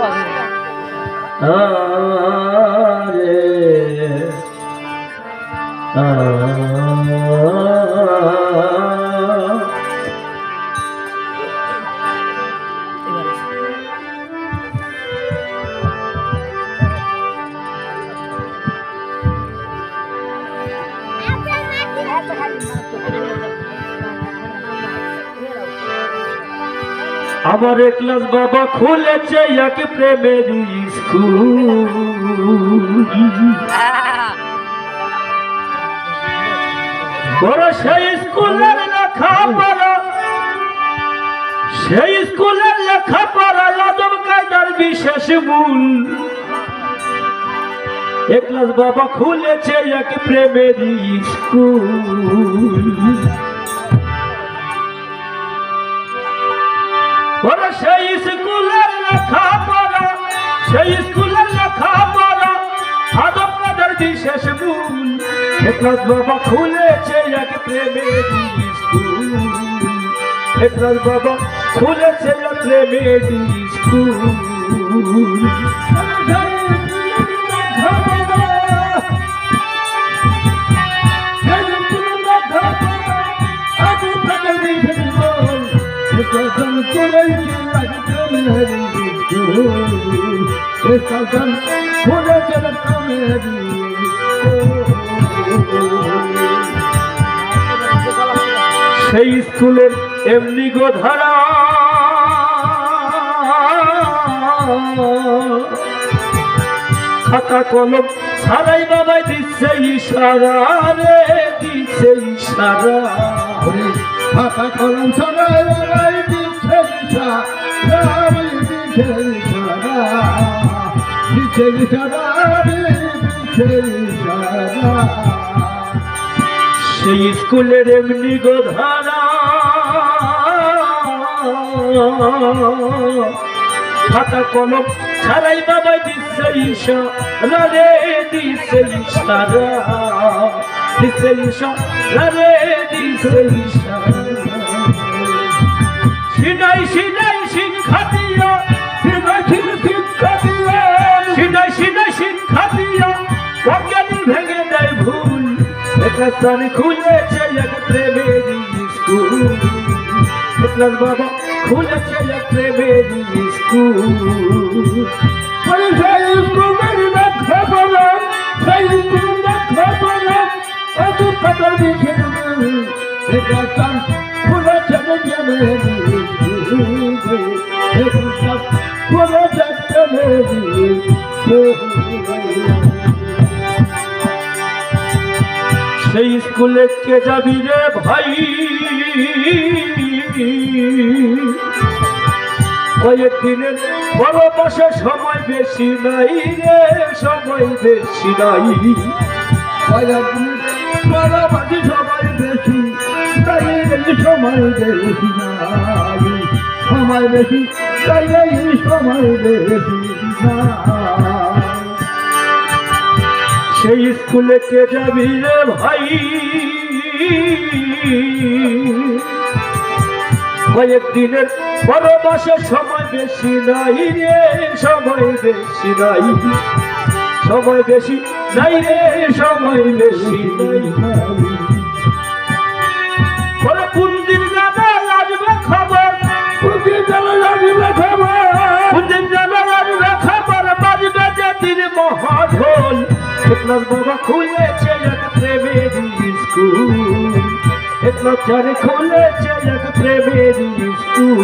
것 같네요. 아래 আমার ক্লাস বাবা খুলেছে এক প্রেমের স্কুল। সেই স্কুলের লেখাপড়া, সেই স্কুলের লেখাপড়া আদম কায়দার বিশেষ মূল। একলাস বাবা খুলেছে এক প্রেমের স্কুল। ওরা সেই স্কুলের লেখাপড়া, সেই স্কুলের লেখাপড়া আদম কাদের বিশেষ মূল একলাস বাবা খুলেছে এক প্রেমের স্কুল। স্কুল। সেই স্কুলের এমনি গো ধারা। খাতা কলম সারাই বাবাই দিচ্ছে ইশারা রে, দিচ্ছে ইশারা। খাতা কলম ছড়াই লড়াই দিচ্ছে সারা সেই স্কুলের এমনি গো ধারা খাতা কলম ছাড়াই বাবাই দিচ্ছে রে। রে। দিচ্ছে সিনাই সিনাই শিক্ষা দিয়া একটা স্থান খুলেছে এক প্রেমের স্কুল একলাস বাবা খুলেছে এক প্রেমের স্কুল ওরে সেই স্কুলের লেখাপড়া, সেই স্কুলের লেখাপড়া, অত কাটার দিকে এটা কান খুলেছে জেনে খুলেছে সেই স্কুলে কে যাবি রে ভাই? কয়েকদিনের বড় বসে সময় বেশি নাই রে, সময় বেশি নাই। সবাই বেশি তাই সময় বেশি সময় বেশি তাই সময় বেশি নাই। সেই স্কুলে কে যাবি রে ভাই? কয়েকদিনের বড় বসে সময় বেশি নাই রে, সময় বেশি নাই। সময় বেশি নাই রে, সময় বেশি নাই। একলাস বাবা খুলেছে এক প্রেমের স্কুল। একলা চারে খুলেছে এক প্রেমের স্কুল।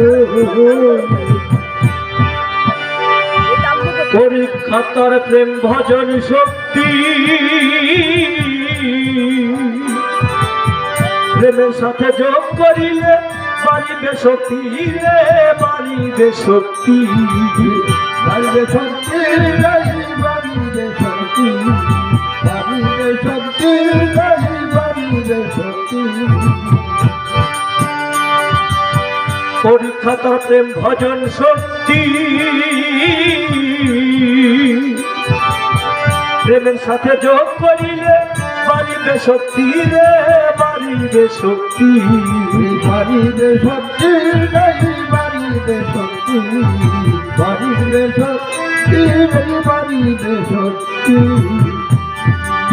সেই স্কুল। এটা কান খুলেছে এক প্রেমের স্কুল। পরীক্ষা তার প্রেম ভজন শক্তি প্রেমের সাথে যোগ করিলে বাড়িবে শক্তি রে বাড়িবে শক্তি বাড়িবে শক্তি, বাড়িবে শক্তি, বাড়িবে শক্তি, বাড়িবে শক্তি। পরীক্ষা তার প্রেম ভজন শক্তি প্রেমের সাথে যোগ করিলে বাড়িবে শক্তি রে বাড়িবে শক্তি। বাড়িতে শক্তি নেই বাড়িতে শক্তি। বাড়িতে শক্তি নেই বাড়িতে শক্তি।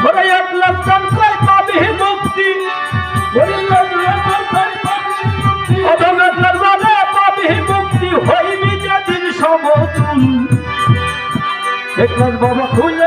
ওরে এক লক্ষণ কই পাবি মুক্তি। অধমের নর্মদে পাবি মুক্তি। হইবি যেদিন সমতুল। একনাথ বাবা এক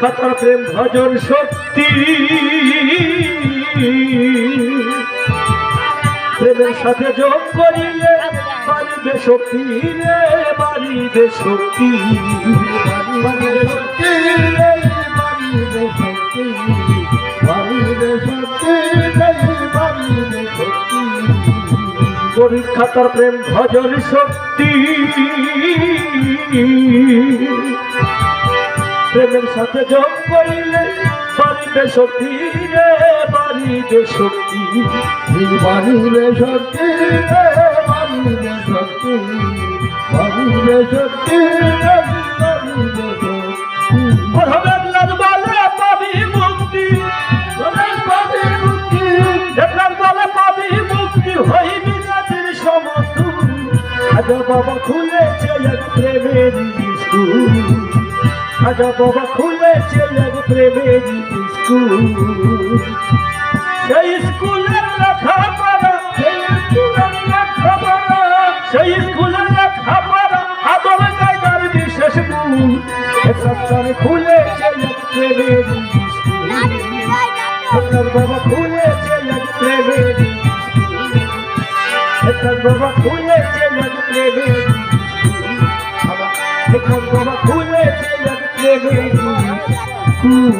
তার প্রেম ভজন শক্তি প্রেমের সাথে যোগ করিলে বাড়িবে শক্তি রে, বাড়িবে শক্তি। পরীক্ষা তার প্রেম ভজন শক্তি প্রেমের সাথে যোগ করিলে বাড়িবে শক্তি রে বাড়িবে শক্তি। বাড়িলে শক্তি রে শক্তি। বাড়িলে শক্তি বাবা খুলেছে প্রেমের স্কুল আজা বাবা খুলেছে প্রেমের স্কুল। সেই স্কুলের লেখাপড়া সেই স্কুলের লেখাপড়া সেই স্কুলের লেখাপড়া আদর কায়দার বিশেষ গুণ সত্তর খুলেছে প্রেমের স্কুল। বাবা খুলেছে প্রেমের বাবা খুলেছে প্রেমের বাবা খুলেছে স্কুল